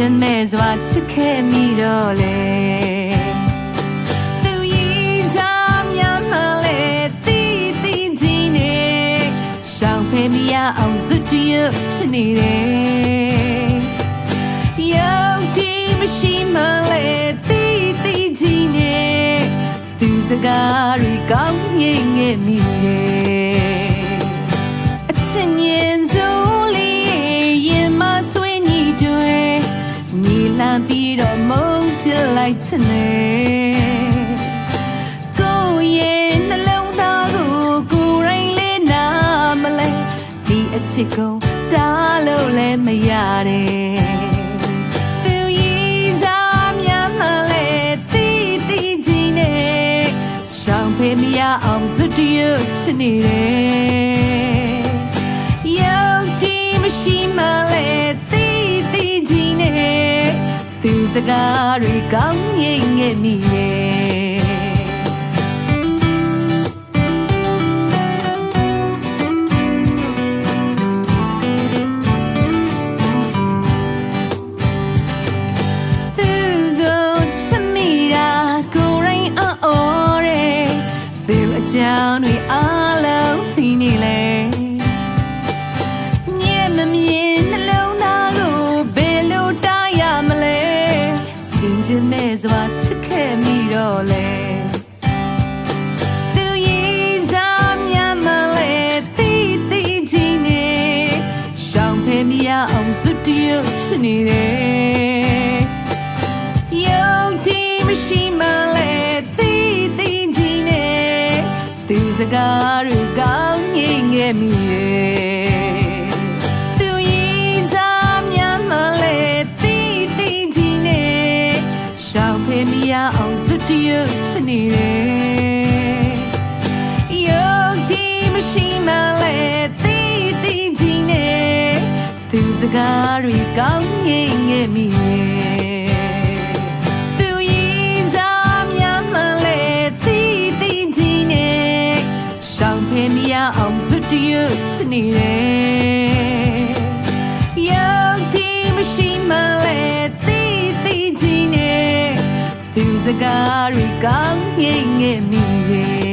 င်ကျင်မဲ့စွာချစ်ခဲ့မိတော့လေသူရည်စားများမှလည်းတီးတီးကြီးနေရှောင်ဖယ်မရအောင်ဇွတ်တရချစ်နေတယ်ရောက်ဒီမရှိမှလေတီးတီးကြီးနေသူစကားတွေကောင်းငင်ငယ်မိရဲ့ လိုက်ချင်နေကိုယ့်ရဲ့နှလုံးသားကိုကိုယ်ရင်လေးနာမလဲဒီအချစ်ကိုတားလို့လည်းမရတယ်သူရည်စားများမှလည်းတီးတီးကြီးနေရှောင်ဖေးမရအောင်ဇွတ်တရချစ်နေတယ် စကားတွေကောင်းငင်ငယ်မိရဲ့ မဲ့စွာချစ်ခဲ့မိတော့လေသူရည်စားများမလဲတီးတီးကြီးနေရှောင်ဖယ်မရအောင်စွတ်တရချစ်နေတယ်ယုံကြည်မရှိမှလဲတီးတီးကြီးနေသူစကားတွေကောင်းငင်ငယ်မိ မရအောင်ဇွတ်တရချစ်နေတယ်ယုံကြည်မရှိမှလဲတီးတီးကြီးနေသူစကားတွေကောင်းငင်ငယ်မိရဲ့သူရည်စားများမှလည်းတီးတီးကြီးနေရှောင်ဖယ်မရအောင်ဇွတ်တရချစ်နေတယ် သူစကားတွေကောင်းငင်ငယ်မိရဲ့